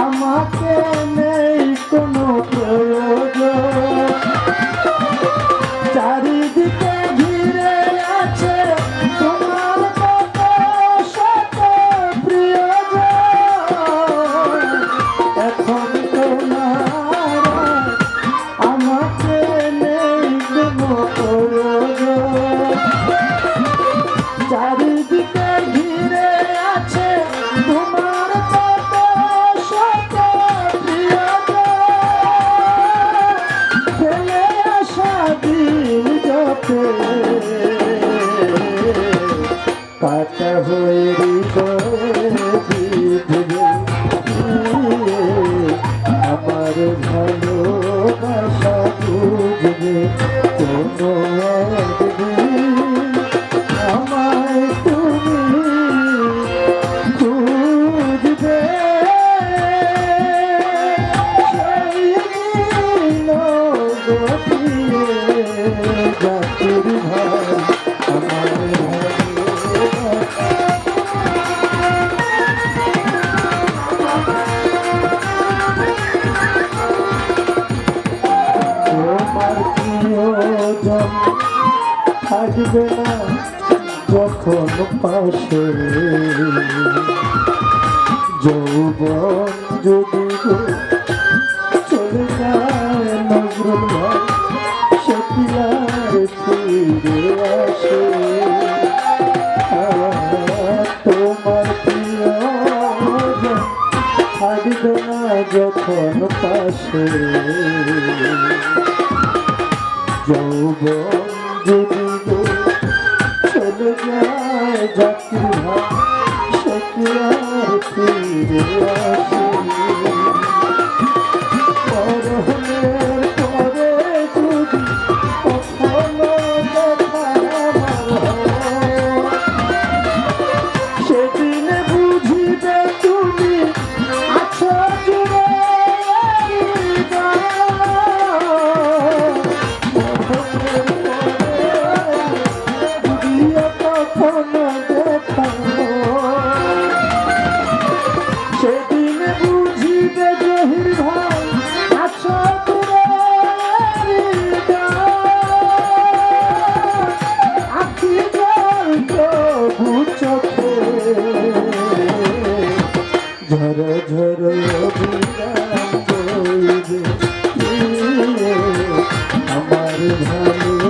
আমাকে নেই কোনো প্রয়োজন। চারিদিকে ঘিরে আছে তোমার শত প্রিয়জন। এখন তোমার আমাকে নেই কাটা হয়ে আমার ভালোবাসা বুঝবে কোনো আমায় তুমি খুঁজবে সেই দিন থাকবে না যখন পাশে। যৌবন যদি চলে যায় নজরুল তোমার থাকবে না যখন পাশে। যৌবন যদি যায় জাতির আমার ভালো